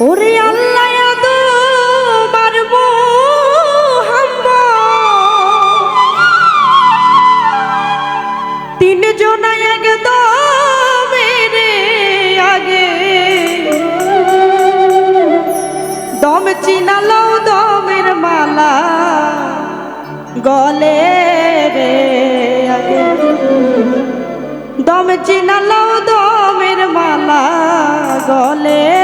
ওরে আল্লাহ তিনজন একদম আগে। দম চিনালো দমের মালা, গলে রে আগে। দম দমের মালা, গলে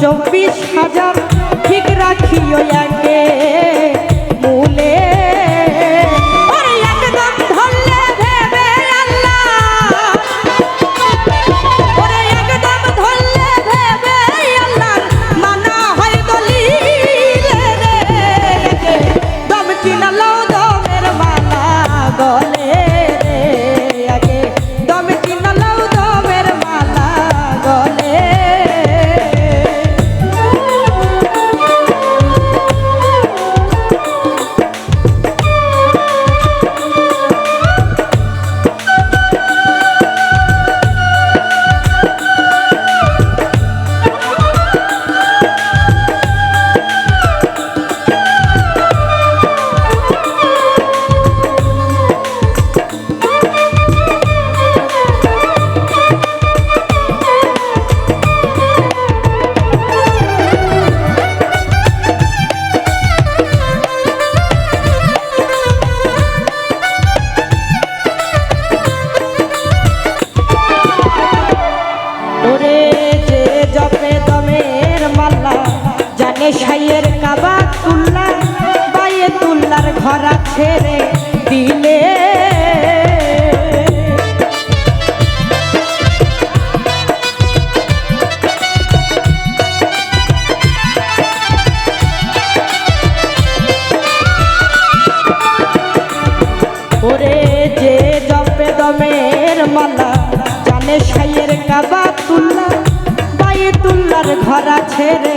চব্বিশ হাজার ঠিক রাখিও একে। সাইয়ের কাবা তুল্লা বাইয়ে তুল্লার ঘরা ছেড়ে দিলে। ওরে যে জপে দমের মালা, জানে সাইয়ের কাবা তুল্লা, বাইয়ে তুল্লার ঘরা ছেড়ে